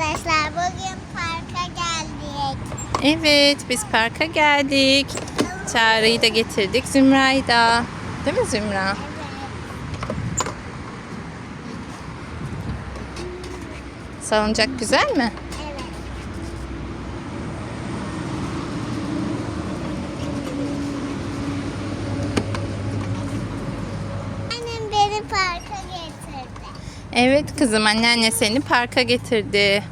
arkadaşlar. Bugün parka geldik. Evet biz parka geldik. Çağrı'yı da getirdik. Zümra'yı da. Değil mi Zümra? Evet. Salıncak güzel mi? Evet. Annem beni parka getirdi. Evet kızım anneanne seni parka getirdi.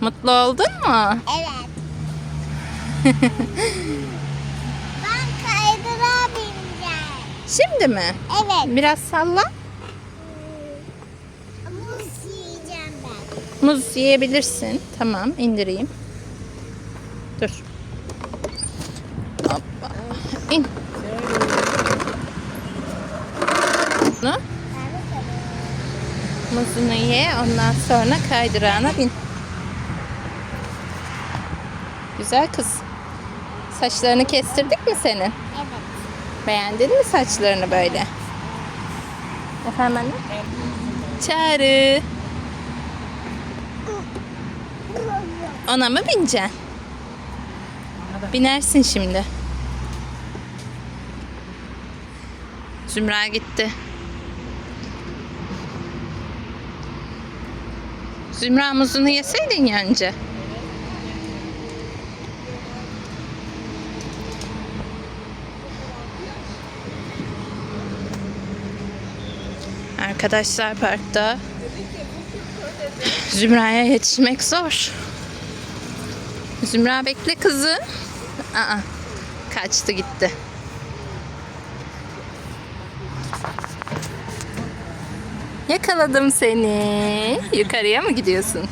Mutlu oldun mu? Evet. ben kaydırağa bineceğim. Şimdi mi? Evet. Biraz salla. Muz yiyeceğim ben. Muz yiyebilirsin. Tamam indireyim. Dur. Hoppa. İn. Bunu muzunu ye ondan sonra kaydırağına bin. Güzel kız. Saçlarını kestirdik mi senin? Evet. Beğendin mi saçlarını böyle? Efendim anne? Çağrı. Ona mı bineceksin? Binersin şimdi. Zümra gitti. Zümra muzunu yeseydin ya önce. Arkadaşlar parkta Zümra'ya yetişmek zor. Zümra bekle kızı. Aa, kaçtı gitti. Yakaladım seni. Yukarıya mı gidiyorsun?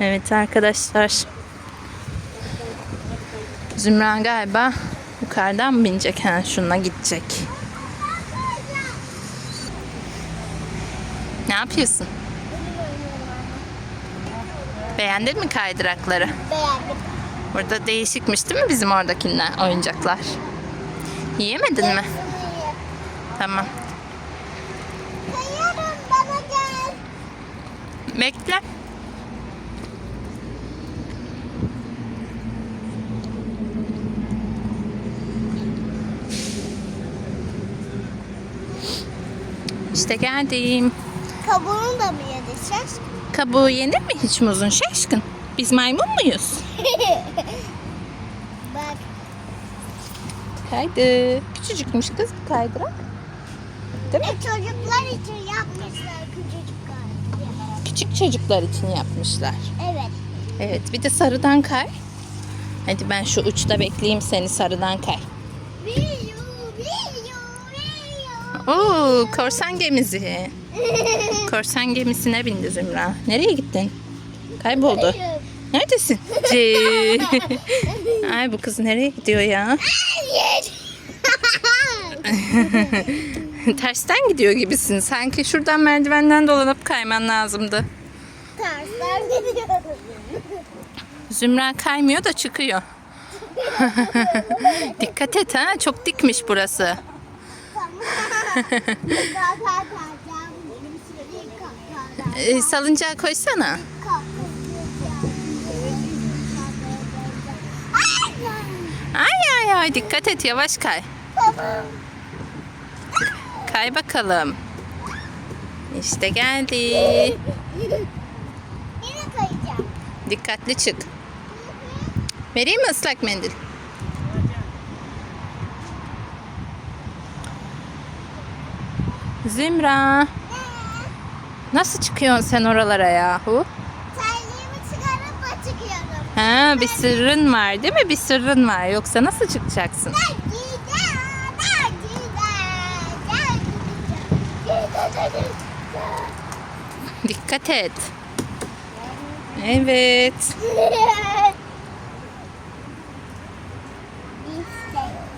Evet arkadaşlar. Zümra galiba yukarıdan binecek? Ha, şuna gidecek. Ne yapıyorsun? Beğendin mi kaydırakları? Beğendim. Burada değişikmiş değil mi bizim oradakiler oyuncaklar? Yiyemedin mi? Tamam. Kayarım bana gel. Bekle. İşte geldim. Kabuğunu da mı yedin Kabuğu yenir mi hiç muzun şaşkın? Biz maymun muyuz? Bak. Kaydı. Küçücükmüş kız kaydırak. Değil mi? E, çocuklar için yapmışlar galiba. Küçük çocuklar için yapmışlar. Evet. Evet bir de sarıdan kay. Hadi ben şu uçta bekleyeyim seni sarıdan kay. Oo korsan gemisi. Korsan gemisine bindi Zümra. Nereye gittin? Kayboldu. Neredesin? Ay bu kız nereye gidiyor ya? Hayır. Tersten gidiyor gibisin. Sanki şuradan merdivenden dolanıp kayman lazımdı. Tersler gidiyorum. Zümra kaymıyor da çıkıyor. Dikkat et ha. Çok dikmiş burası. Tamam. Ee, salıncağı koysana. Ay ay ay dikkat et yavaş kay. Kay bakalım. İşte geldi. Yine kayacağım. Dikkatli çık. Vereyim mi ıslak mendil? Zümra. Nasıl çıkıyorsun sen oralara yahu? Terliğimi çıkarıp çıkıyorum. Ha, bir sırrın var değil mi? Bir sırrın var. Yoksa nasıl çıkacaksın? Ben gideceğim. Ben gideceğim. Ben gideceğim. Dikkat et. Evet.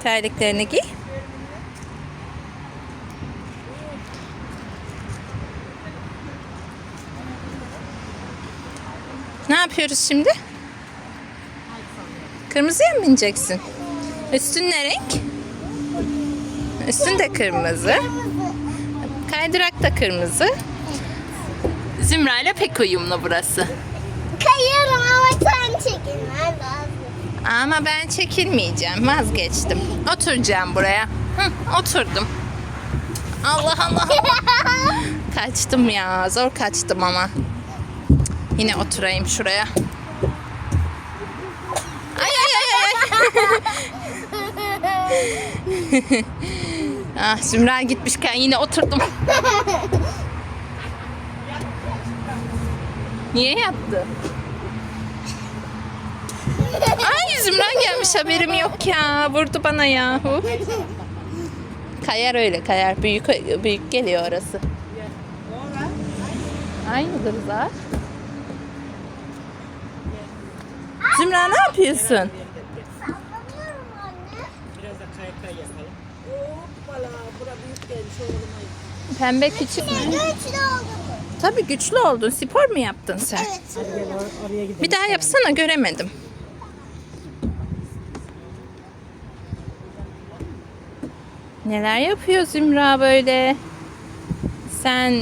Terliklerini giy. Ne yapıyoruz şimdi? Kırmızıya mı bineceksin? Üstün ne renk? Üstün de. Kırmızı. Kaydırak da kırmızı. Zümra ile pek uyumlu burası. Kayıyorum ama sen çekilmen lazım. Ama ben çekilmeyeceğim. Vazgeçtim. Oturacağım buraya. Hı, oturdum. Allah Allah. Kaçtım ya. Zor kaçtım ama. Yine oturayım şuraya. Ay ay ay ay. ah Zümra gitmişken yine oturdum. Niye yattı? Ay Zümra gelmiş haberim yok ya. Vurdu bana ya. Hu. Kayar öyle kayar. Büyük büyük geliyor orası. Aynıdır Zar. Zümra ne yapıyorsun? Sallanıyorum anne. Biraz da kaykay yapalım. Hoppala, bura büyük gelmiş oğluma. Pembe küçük. Oldu bu. Tabii güçlü oldun. Spor mu yaptın sen? Evet. Hadi gel or- oraya gidelim. Bir daha yapsana göremedim. Neler yapıyor Zümra böyle? Sen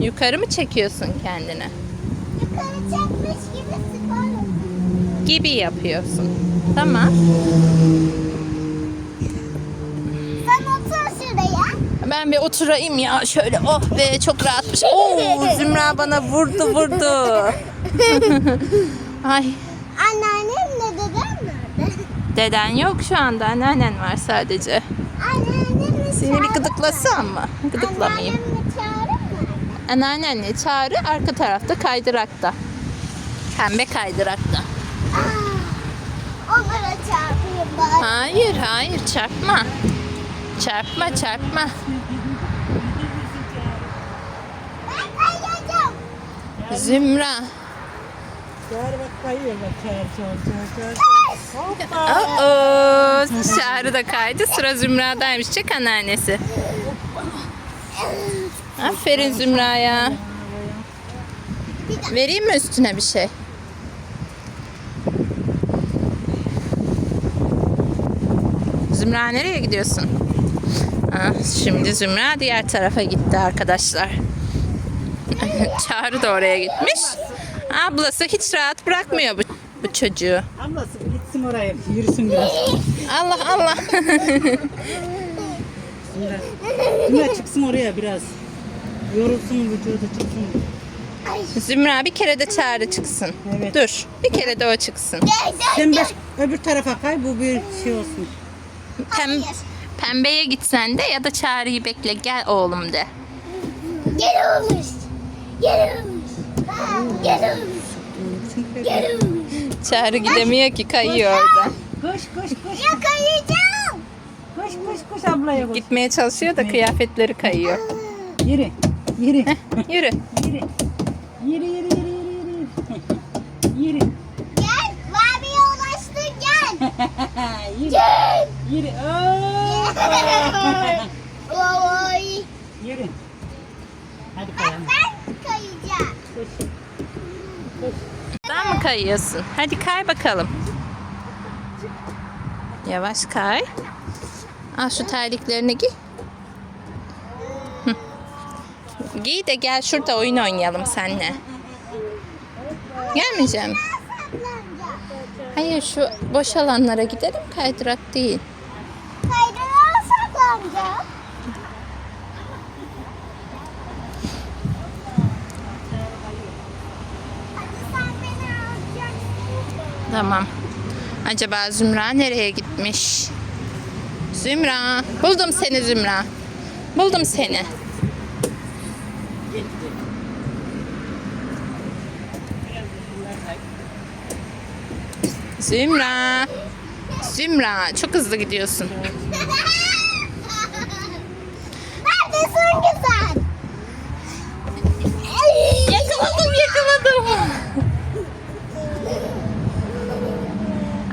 yukarı mı çekiyorsun kendini? Yukarı çekmiş gibi spor yapıyor. Gibi yapıyorsun. Tamam. Ben bir oturayım ya şöyle. Oh be çok rahatmış. Oo Zümra bana vurdu vurdu. Ay Anneannemle dedem nerede? deden yok şu anda. Anneannen var sadece. Anneannemle Seni bir gıdıklasam mı? Gıdıklamayayım. Anneannemle çağırır mı? Anneannenle Çağrı arka tarafta kaydırakta. Pembe kaydırakta. Aa, onlara çağırayım bari. Hayır hayır çarpma. Çarpma çarpma. Zümra. Oo, Çağrı da kaydı. Sıra Zümra'daymış. Çek anneannesi. Aferin Zümra'ya. Vereyim mi üstüne bir şey? Zümra nereye gidiyorsun? Ah, şimdi Zümra diğer tarafa gitti arkadaşlar. Çağrı da oraya gitmiş. Ablası hiç rahat bırakmıyor bu, bu çocuğu. Ablası gitsin oraya yürüsün biraz. Allah Allah. Zümra. Zümra çıksın oraya biraz. Yorulsun vücudu çıksın. Zümra bir kere de çağrı çıksın. Evet. Dur. Bir kere de o çıksın. Sen baş, öbür tarafa kay bu bir şey olsun. Pem, pembeye gitsen de ya da çağrıyı bekle gel oğlum de. Gel olmuş. Gel olmuş. Gel olmuş. Gel olmuş. Çağrı gidemiyor ki kayıyor orada. Koş koş koş. Ya kayacağım. Koş koş koş ablaya koş. Gitmeye çalışıyor da kıyafetleri kayıyor. Yürü. Yürü. Yürü. Yürü. Yürü yürü yürü yürü yürü. Yürü. Gel. Maviye ulaştık gel. yürü. Gel. Yürü. Hoppa. Oy. Yürü. Hadi kayalım. ben kayacağım. Koş. Mı kayıyorsun? Hadi kay bakalım. Yavaş kay. Al şu terliklerini giy. Giy de gel şurada oyun oynayalım seninle. Gelmeyeceğim. Hayır şu boş alanlara gidelim kaydırak değil. Alacaksın. Tamam. Acaba Zümra nereye gitmiş? Zümra. Buldum seni Zümra. Buldum seni. Zümra. Zümra. Çok hızlı gidiyorsun. Neredesin ki sen? Yakaladım yakaladım.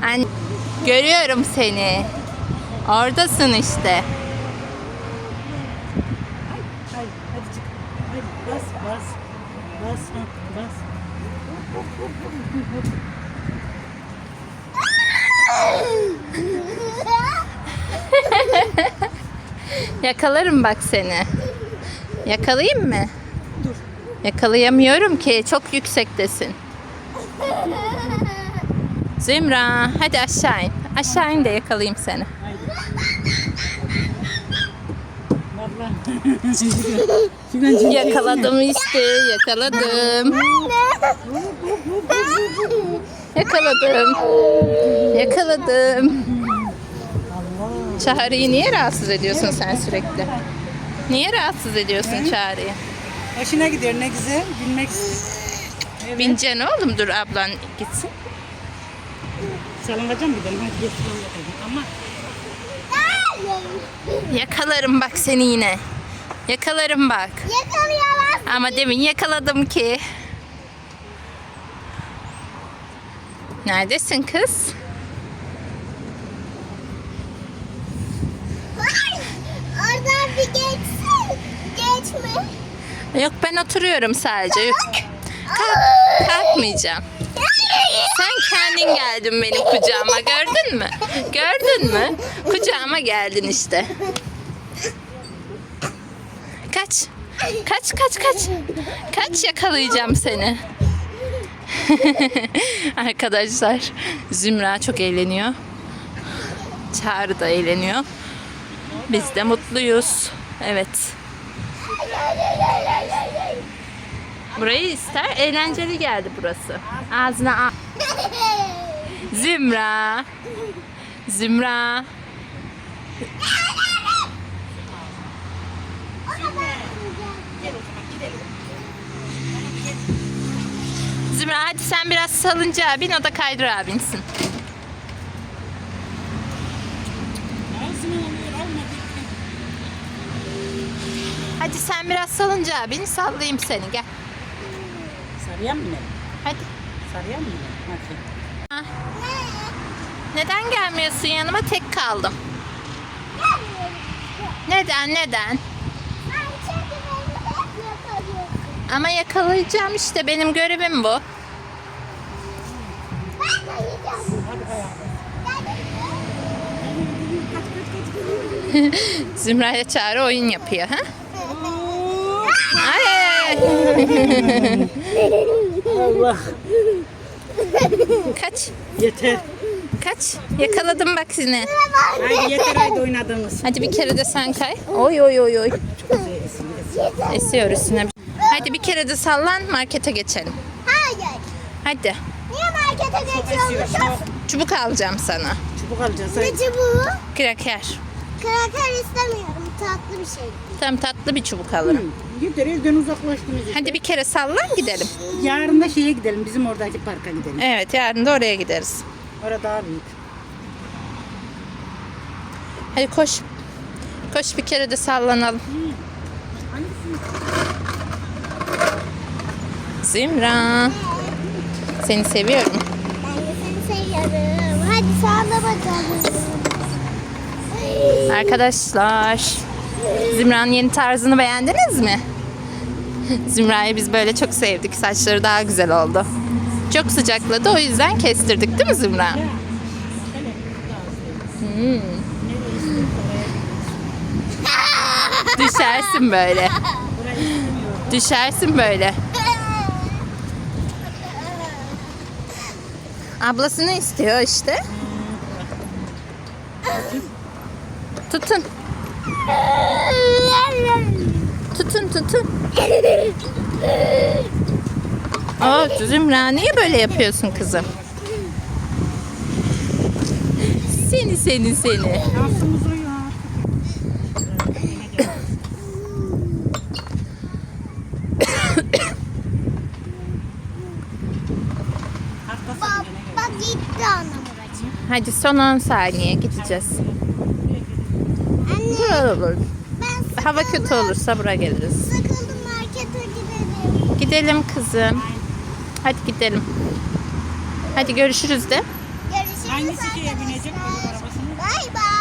An görüyorum seni. Oradasın işte. Yakalarım bak seni. Yakalayayım mı? Yakalayamıyorum ki. Çok yüksektesin. Zümra hadi aşağı in. Aşağı in de yakalayayım seni. Yakaladım işte. Yakaladım. Yakaladım. Yakaladım. Çağrı'yı niye rahatsız ediyorsun sen sürekli? Niye rahatsız ediyorsun Çağrı'yı? Hoşuna gidiyor ne güzel. Bilmek istiyor. Evet. Bineceksin oğlum dur ablan gitsin. Salınacağım gidelim. Hadi geç salınacağım. Ama Yakalarım bak seni yine. Yakalarım bak. Yakalayamaz. Ama demin yakaladım ki. Neredesin kız? Ay, Oradan bir geçsin. Geçme. Yok ben oturuyorum sadece. Yok. Kalk, kalkmayacağım. Sen kendin geldin benim kucağıma gördün mü? Gördün mü? Kucağıma geldin işte. Kaç. Kaç kaç kaç. Kaç yakalayacağım seni. Arkadaşlar Zümra çok eğleniyor. Çağrı da eğleniyor. Biz de mutluyuz. Evet. Burayı ister. Eğlenceli geldi burası. Ağzına al. Zümra. Zümra. Zümra hadi sen biraz salıncağa bin o da kaydırağa binsin. Hadi sen biraz salıncağa bin sallayayım seni gel. Sarıyan mı? Hadi. Sarıyan mı? Hadi. Neden gelmiyorsun yanıma tek kaldım. Neden neden? Ama yakalayacağım işte benim görevim bu. Zümra'ya çağrı oyun yapıyor ha? Ay. Allah. Kaç. Yeter. Kaç. Yakaladım bak seni. Haydi yeter haydi oynadığımız. Hadi bir kere de sen kay. Oy oy oy oy. Esiyor üstüne. Hadi bir kere de sallan markete geçelim. Hayır. Hadi. Niye markete geçiyormuşuz? Çubuk alacağım sana. çubuk alacağız. Ne çubuğu? Kraker. Kraker istemiyorum. Tatlı bir şey. Tam tatlı bir çubuk alırım. Yeter elden uzaklaştınız. Hadi bir kere sallan gidelim. Yarın da şeye gidelim. Bizim oradaki parka gidelim. Evet yarın da oraya gideriz. Orada daha büyük. Hadi koş. Koş bir kere de sallanalım. Zümra. Seni seviyorum. Ben de seni seviyorum. Hadi sağla bakalım. Arkadaşlar. Zümra'nın yeni tarzını beğendiniz mi? Zümra'yı biz böyle çok sevdik. Saçları daha güzel oldu. Çok sıcakladı o yüzden kestirdik değil mi Zümra? Hmm. Düşersin böyle. Düşersin böyle. Ablasını istiyor işte. Tutun. Tutun tutun. Aa Zümra niye böyle yapıyorsun kızım? Seni seni seni. Bak gitti anam babacığım. Hadi son 10 saniye gideceğiz. Burada olur. ben Hava kötü olursa buraya geliriz. sıkıldım markete gidelim. Gidelim kızım. Hadi gidelim. Hadi görüşürüz de. Görüşürüz Hangisi şeye binecek? Bay bay.